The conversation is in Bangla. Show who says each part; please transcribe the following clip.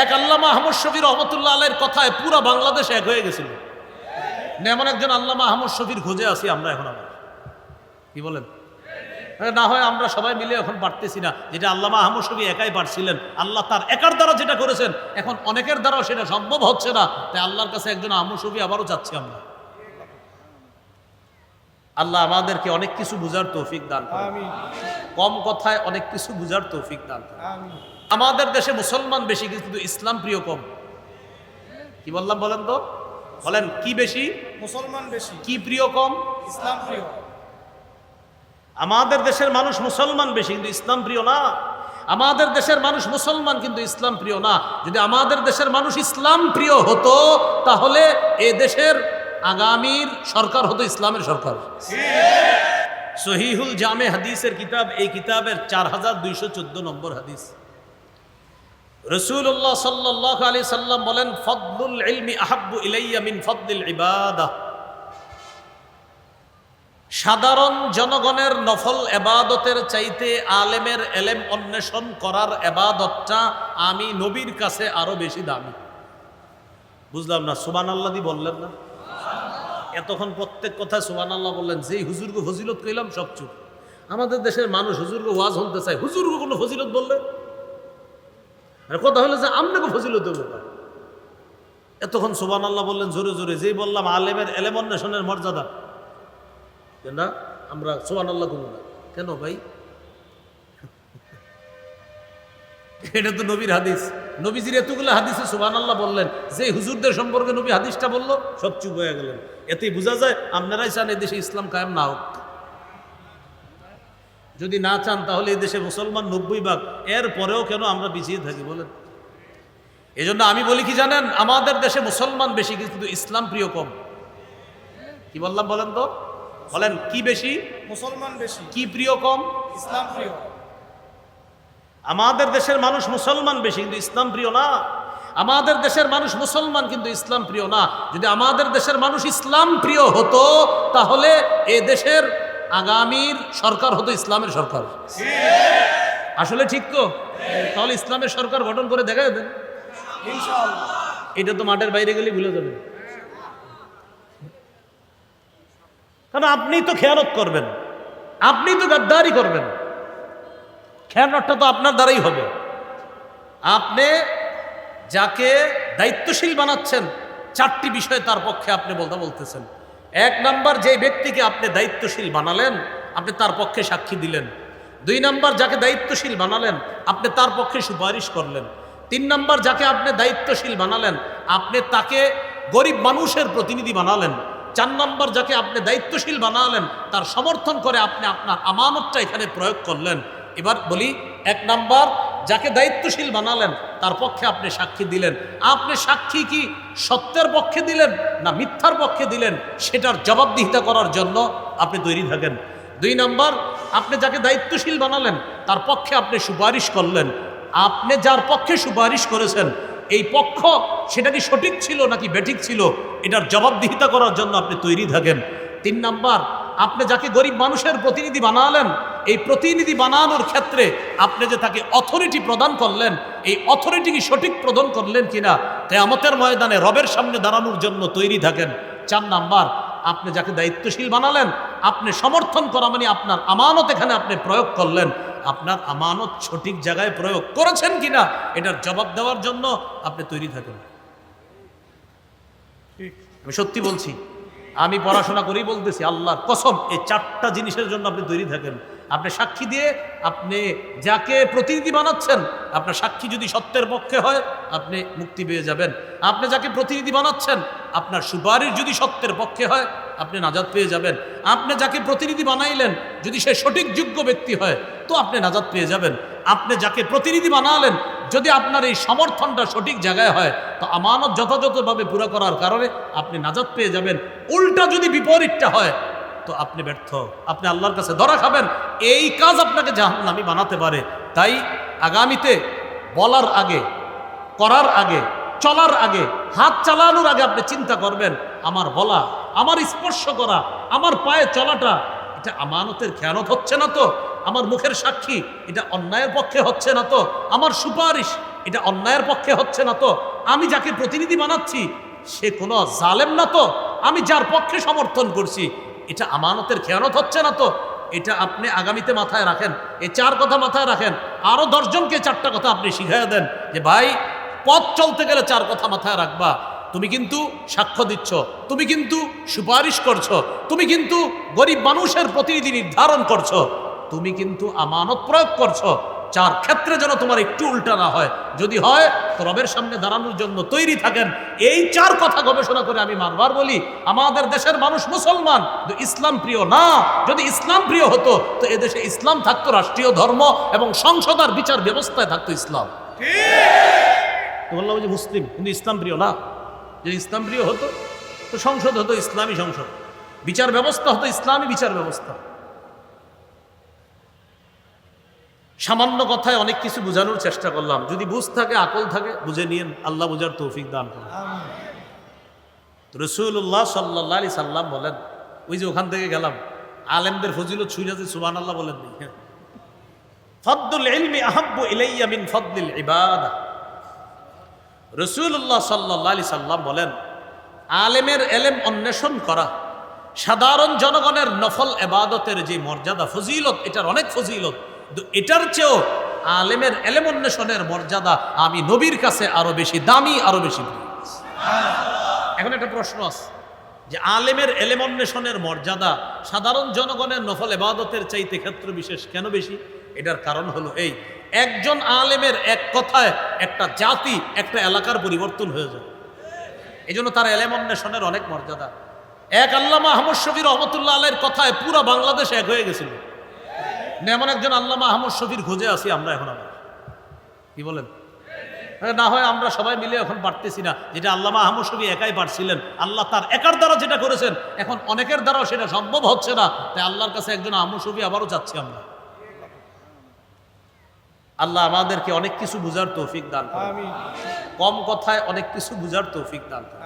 Speaker 1: এক আল্লামা আহমদ শফির রহমতুল্লাহ আলের কথায় পুরো বাংলাদেশ এক হয়ে গেছিল। এমন একজন আল্লামা আহমদ শফির খোঁজে আছি আমরা এখন আমরা কি বলেন? না হয় আমরা সবাই মিলে এখন পারতেছি না। যেটা আল্লামা আহমদ শফি একাই পারছিলেন আল্লাহ তার একার দ্বারা যেটা করেছেন, এখন অনেকের দ্বারাও সেটা সম্ভব হচ্ছে না। তাই আল্লাহর কাছে একজন আহমদ শফি আবারও চাচ্ছি আমরা। আল্লাহ আমাদেরকে অনেক কিছু বুঝার তৌফিক দান
Speaker 2: আমিন।
Speaker 1: কম কথায় অনেক কিছু বুঝার তৌফিক দান
Speaker 2: আমিন।
Speaker 1: আমাদের দেশে মুসলমান বেশি কিন্তু ইসলাম প্রিয় কম। কি বললাম বলেন তো? বলেন কি বেশি?
Speaker 2: মুসলমান বেশি।
Speaker 1: কি প্রিয় কম?
Speaker 2: ইসলাম প্রিয়।
Speaker 1: আমাদের দেশের মানুষ মুসলমান বেশি কিন্তু ইসলাম প্রিয় না। আমাদের দেশের মানুষ মুসলমান কিন্তু ইসলাম প্রিয় না। যদি আমাদের দেশের মানুষ ইসলাম প্রিয় হতো তাহলে এ দেশের আগামীর সরকার হতো ইসলামের সরকার। সহিহুল জামে হাদিসের কিতাব, এই কিতাবের চার হাজার দুইশো চোদ্দ নম্বর হাদিস। রসুল্লাহ সাল্লাহ আলি সাল্লাম বলেন, ফদলুল ইলমি আহাব্বু ইলাইয়া মিন ফদলিল ইবাদা। সাধারণ জনগণের নফল এবাদতের চাইতে আলেমের এলেম অন্বেষণ করার এবাদতটা আমি নবীর কাছে আরও বেশি দামি। বুঝলাম না সুবান আল্লাহ দি বললেন না। এতক্ষণ প্রত্যেক কথা সুবান আল্লাহ বললেন, যেই হুজুরকে হজিলত কইলাম, সব চুপ। আমাদের দেশের মানুষ হুজুরকে ওয়াজ হতে চায় হুজুরকে কোনো হজিলত বললে? কথা হলো যে আমনাকে ফজিলত দেবো এতক্ষণ সুবান আল্লাহ বললেন, জোরে জোরে, যেই বললাম, আলেমের এলেম অন্বেষণের মর্যাদা। কেন আমরা সুবান আল্লাহ না কেন ভাই? এটা তো নবীর হাদিস। নবীজির এতগুলো হাদিসে সুবান আল্লাহ বললেন যে হুজুরদের সম্পর্কে নবী হাদিসটা বলল সব চুপ হয়ে গেলেন। এতেই বোঝা যায় আপনারাই চান এই দেশে ইসলাম কায়েম না হোক। যদি না চান তাহলে এই দেশে মুসলমান নব্বই ভাগ। এর পরেও কেন আমরা পিছিয়ে থাকি বলেন? এই জন্য আমি বলি কি জানেন আমাদের দেশে মুসলমান বেশি কিন্তু ইসলাম প্রিয় কম। কি বললাম বলেন তো? বলেন কি বেশি?
Speaker 2: মুসলমান বেশি।
Speaker 1: কি প্রিয় কম?
Speaker 2: ইসলাম প্রিয়।
Speaker 1: আমাদের দেশের মানুষ মুসলমান বেশি, কিন্তু ইসলাম প্রিয় না। আমাদের দেশের মানুষ মুসলমান, কিন্তু ইসলাম প্রিয় না। যদি আমাদের দেশের মানুষ ইসলাম প্রিয় হতো, তাহলে এ দেশের আগামীর সরকার হতো ইসলামের সরকার। আসলে ঠিক তো? তাহলে ইসলামের সরকার গঠন করে দেখা
Speaker 2: ইনশাআল্লাহ
Speaker 1: এটা তো মাঠের বাইরে গেলে ভুলে যাবেন কারণ আপনি তো খেয়ানত করবেন। আপনি তো গাদ্দারি করবেন। খেয়ানতটা তো আপনার দ্বারাই হবে। আপনি যাকে দায়িত্বশীল বানাচ্ছেন, চারটি বিষয় তার পক্ষে আপনি বলতে বলতেছেন। এক নাম্বার, যে ব্যক্তিকে আপনি দায়িত্বশীল বানালেন, আপনি তার পক্ষে সাক্ষী দিলেন। দুই নাম্বার, যাকে দায়িত্বশীল বানালেন, আপনি তার পক্ষে সুপারিশ করলেন। তিন নাম্বার, যাকে আপনি দায়িত্বশীল বানালেন, আপনি তাকে গরিব মানুষের প্রতিনিধি বানালেন। চার নম্বর, যাকে আপনি দায়িত্বশীল বানালেন, তার সমর্থন করে আপনি আপনার আমানতটা এখানে প্রয়োগ করলেন। এবার বলি, এক নাম্বার, যাকে দায়িত্বশীল বানালেন, তার পক্ষে আপনি সাক্ষী দিলেন। আপনি সাক্ষী কি সত্যের পক্ষে দিলেন না মিথ্যার পক্ষে দিলেন, সেটার জবাবদিহিতা করার জন্য আপনি তৈরি থাকেন। দুই নাম্বার, আপনি যাকে দায়িত্বশীল বানালেন, তার পক্ষে আপনি সুপারিশ করলেন। আপনি যার পক্ষে সুপারিশ করেছেন, এই পক্ষ সেটা কি সঠিক ছিল নাকি বেঠিক ছিল, এটার জবাবদিহিতা করার জন্য আপনি তৈরি থাকেন। তিন নাম্বার, আপনি যাকে গরিব মানুষের প্রতিনিধি বানালেন এই প্রতিনিধি বানানোর ক্ষেত্রে আপনি যে তাকে অথরিটি প্রদান করলেন এই অথরিটি কি সঠিক প্রদান করলেন কিনা কেয়ামতের ময়দানে রবের সামনে দাঁড়ানোর জন্য তৈরি থাকেন। চার নাম্বার আপনি যাকে দায়িত্বশীল বানালেন আপনি সমর্থন করা মানে আপনার আমানত এখানে আপনি প্রয়োগ করলেন। আপনার আমানত সঠিক জায়গায় প্রয়োগ করেছেন কিনা এটার জবাব দেওয়ার জন্য আপনি তৈরি থাকেন।
Speaker 2: ঠিক।
Speaker 1: আমি সত্যি বলছি আমি পড়াশোনা করেই বলতেছি, আল্লাহর কসম, এই চারটা জিনিসের জন্য আপনি তৈরি থাকেন। আপনি সাক্ষী দিয়ে আপনি যাকে প্রতিনিধি বানাচ্ছেন, আপনার সাক্ষী যদি সত্যের পক্ষে হয়, আপনি মুক্তি পেয়ে যাবেন। আপনি যাকে প্রতিনিধি বানাচ্ছেন, আপনার সুপারিশ যদি সত্যের পক্ষে হয়, আপনি নাজাদ পেয়ে যাবেন। আপনি যাকে প্রতিনিধি বানাইলেন, যদি সে সঠিক যোগ্য ব্যক্তি হয়, তো আপনি নাজাদ পেয়ে যাবেন। আপনি যাকে প্রতিনিধি বানালেন যদি আপনার এই সমর্থনটা সঠিক জায়গায় হয়, তো আমানত যথাযথভাবে পুরো করার কারণে আপনি নাজাদ পেয়ে যাবেন। উল্টা যদি বিপরীতটা হয়, তো আপনি ব্যর্থ। আপনি আল্লাহর কাছে ধরা খাবেন। এই কাজ আপনাকে জাহান্নামি বানাতে পারে। তাই আগামীতে বলার আগে, করার আগে, চলার আগে, হাত চালানোর আগে আপনি চিন্তা করবেন, আমার বলা, আমার স্পর্শ করা, আমার পায়ে চলাটা, এটা আমানতের খেয়ানত হচ্ছে না তো? আমার মুখের সাক্ষী, এটা অন্যায়ের পক্ষে হচ্ছে না তো। আমার সুপারিশ, এটা অন্যায়ের পক্ষে হচ্ছে না তো। আমি যাকে প্রতিনিধি বানাচ্ছি, সে কোনো জালেম না তো। আমি যার পক্ষে সমর্থন করছি, এটা আমানতের খেয়ানত হচ্ছে না তো। এটা আপনি আগামীতে মাথায় রাখেন এই চার কথা মাথায় রাখেন। আরও দশজনকে চারটা কথা আপনি শিখাইয়া দেন যে, ভাই, পথ চলতে গেলে চার কথা মাথায় রাখবা। তুমি কিন্তু সাক্ষ্য দিচ্ছ, তুমি কিন্তু সুপারিশ করছ, তুমি কিন্তু গরিব মানুষের প্রতিনিধি নির্ধারণ করছ। তুমি কিন্তু আমানত প্রয়োগ করছ চার ক্ষেত্রে যেন তোমার একটু উল্টা না হয়। যদি হয়, তো রবের সামনে দাঁড়ানোর জন্য তৈরি থাকেন। এই চার কথা গবেষণা করে আমি বারবার বলি, আমাদের দেশের মানুষ মুসলমান ইসলাম প্রিয় না। যদি ইসলাম প্রিয় হতো, তো এদেশে ইসলাম থাকতো রাষ্ট্রীয় ধর্ম এবং সংসদ আর বিচার ব্যবস্থায় থাকতো ইসলাম। বললাম যে মুসলিম, কিন্তু ইসলাম প্রিয় না। যদি ইসলাম প্রিয় হতো, তো সংসদ হতো ইসলামী সংসদ। বিচার ব্যবস্থা হতো ইসলামী বিচার ব্যবস্থা। সামান্য কথায় অনেক কিছু বোঝানোর চেষ্টা করলাম। যদি বুঝ থাকে, আকল থাকে, বুঝে নিয়ে আল্লাহ বুঝার তৌফিক দান করেন। রসুল্লাহ সাল্লাহ আলি সাল্লাম বলেন, ওই যে ওখান থেকে গেলাম, আলেমদের ফজিলত ছুঁড়ে সুবান আল্লাহ বলেন ফদ্দুল ইলমি আহাব্বু ইলাইয়া মিন ফদ্দিল ইবাদা। রসুল্লাহ সাল্লাহ আলি সাল্লাম বলেন, আলেমের এলেম অন্বেষণ করা, সাধারণ জনগণের নফল এবাদতের যে মর্যাদা, ফজিলত, এটার অনেক ফজিলত। এটার চেয়েও আলেমের এলেম অন্বেষণের মর্যাদা আমি নবীর কাছে আরও বেশি, দামি আরও বেশি এখন একটা প্রশ্ন আছে, যে আলেমের এলেম অন্বেষণের মর্যাদা সাধারণ জনগণের নফল এবাদতের চাইতে ক্ষেত্র বিশেষ কেন বেশি? এটার কারণ হলো এই, একজন আলেমের এক কথায় একটা জাতি, একটা এলাকার পরিবর্তন হয়ে যায়। এই জন্য তার এলেম অন্বেষণের অনেক মর্যাদা। এক আল্লামা আহমদ শফির রহমতুল্লাহ আলের কথায় পুরো বাংলাদেশ এক হয়ে গেছিল। এমন একজন আল্লাহ আহমদ শফির খোঁজে আছি আমরা এখন আবার। কি বলেন? না হয় আমরা সবাই মিলে এখন পারতেছি না। যেটা আল্লামা আহমদ শফি একাই পারছিলেন আল্লাহ তার একার দ্বারা যেটা করেছেন এখন অনেকের দ্বারাও সেটা সম্ভব হচ্ছে না। তাই আল্লাহর কাছে একজন আহমদ শফি আবারও চাচ্ছি আমরা। আল্লাহ আমাদেরকে অনেক কিছু বুঝার তৌফিক দান করেন। কম কথায় অনেক কিছু বুঝার তৌফিক দান করেন।